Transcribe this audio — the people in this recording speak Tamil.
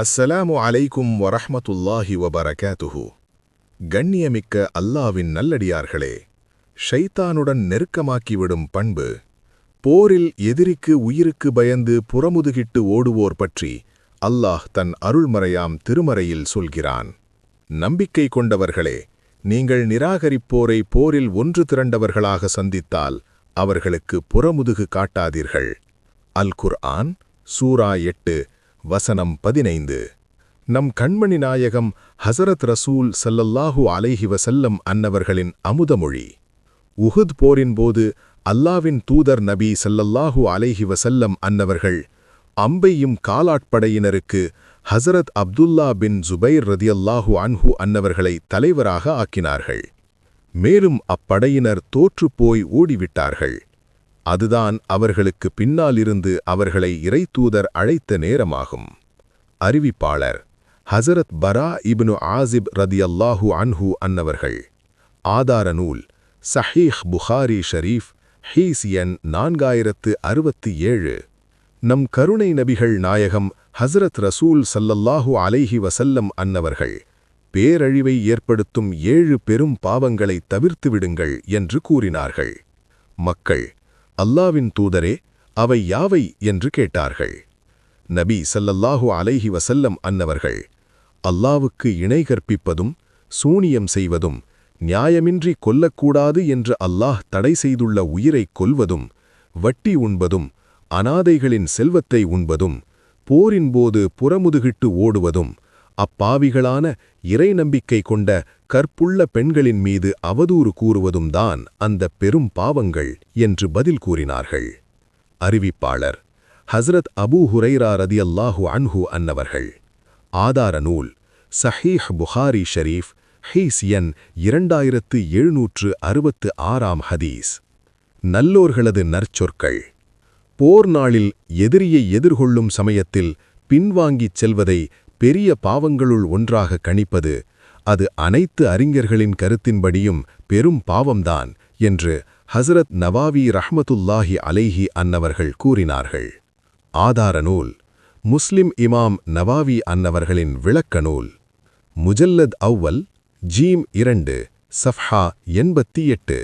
அஸ்ஸலாமு அலைக்கும் வரஹமத்துல்லாஹி வபரகாத்துஹு. கண்ணியமிக்க அல்லாவின் நல்லடியார்களே ஷைத்தானுடன் நெருக்கமாக்கிவிடும் பண்பு போரில் எதிரிக்கு உயிருக்கு பயந்து புறமுதுகிட்டு ஓடுவோர் பற்றி அல்லாஹ் தன் அருள்மறையாம் திருமறையில் சொல்கிறான். நம்பிக்கை கொண்டவர்களே நீங்கள் நிராகரிப்போரை போரில் ஒன்று திரண்டவர்களாக சந்தித்தால் அவர்களுக்கு புறமுதுகு காட்டாதீர்கள். அல் குர் ஆன் சூரா எட்டு வசனம் பதினைந்து. நம் கண்மணி நாயகம் ஹசரத் ரசூல் சல்லல்லாஹூ அலைஹி வசல்லம் அன்னவர்களின் அமுதமொழி. உஹுத் போரின்போது அல்லாவின் தூதர் நபி சல்லல்லாஹூ அலைஹி வசல்லம் அன்னவர்கள் அம்பையும் காலாட்படையினருக்கு ஹசரத் அப்துல்லா பின் ஜுபைர் ரதியல்லாஹு அன்ஹு அன்னவர்களை தலைவராக ஆக்கினார்கள். மேலும் அப்படையினர் தோற்றுப்போய் ஓடிவிட்டார்கள். அதுதான் அவர்களுக்கு பின்னாலிருந்து அவர்களை இறைத்தூதர் அழைத்த நேரமாகும். அறிவிப்பாளர் ஹசரத் பரா இப்னு ஆசிப் ரதியல்லாஹு அன்ஹு அன்னவர்கள். ஆதார நூல் சஹீஹ் புகாரி ஷரீஃப் ஹீஸ் எண் நான்காயிரத்து அறுபத்தி ஏழு. நம் கருணை நபிகள் நாயகம் ஹசரத் ரசூல் சல்லல்லாஹு அலைஹி வசல்லம் அன்னவர்கள் பேரழிவை ஏற்படுத்தும் ஏழு பெரும் பாவங்களை தவிர்த்துவிடுங்கள் என்று கூறினார்கள். மக்கள் அல்லாவின் தூதரே அவை யாவை என்று கேட்டார்கள். நபி சல்லல்லாஹு அலைஹி வசல்லம் அன்னவர்கள் அல்லாவுக்கு இணை கற்பிப்பதும் சூனியம் செய்வதும் நியாயமின்றி கொல்லக்கூடாது என்று அல்லாஹ் தடை செய்துள்ள உயிரைக் கொல்வதும் வட்டி உண்பதும் அனாதைகளின் செல்வத்தை உண்பதும் போரின் போது புறமுதுகிட்டு ஓடுவதும் அப்பாவிகளான இறை நம்பிக்கை கொண்ட கற்புள்ள பெண்களின் மீது அவதூறு கூறுவதும் தான் அந்த பெரும் பாவங்கள் என்று பதில் கூறினார்கள். அறிவிப்பாளர் ஹஸ்ரத் அபூ ஹுரைரா ரதியல்லாஹு அன்ஹு அன்னவர்கள். ஆதார நூல் சஹீஹ் புகாரி ஷரீஃப் ஹீஸ் என் இரண்டாயிரத்து எழுநூற்று அறுபத்து ஆறாம் ஹதீஸ். நல்லோர்களது நற்சொற்கள். போர் நாளில் எதிரியை எதிர்கொள்ளும் சமயத்தில் பின்வாங்கிச் செல்வதை பெரிய பாவங்களுள் ஒன்றாக கணிப்பது அது அனைத்து அறிஞர்களின் கருத்தின்படியும் பெரும் பாவம்தான் என்று ஹசரத் நவாவி ரஹ்மத்துல்லாஹி அலைஹி அன்னவர்கள் கூறினார்கள். ஆதார நூல் முஸ்லிம் இமாம் நவாவி அன்னவர்களின் விளக்க நூல் முஜல்லத் அவ்வல் ஜீம் இரண்டு சஃப்ஹா எண்பத்தி எட்டு.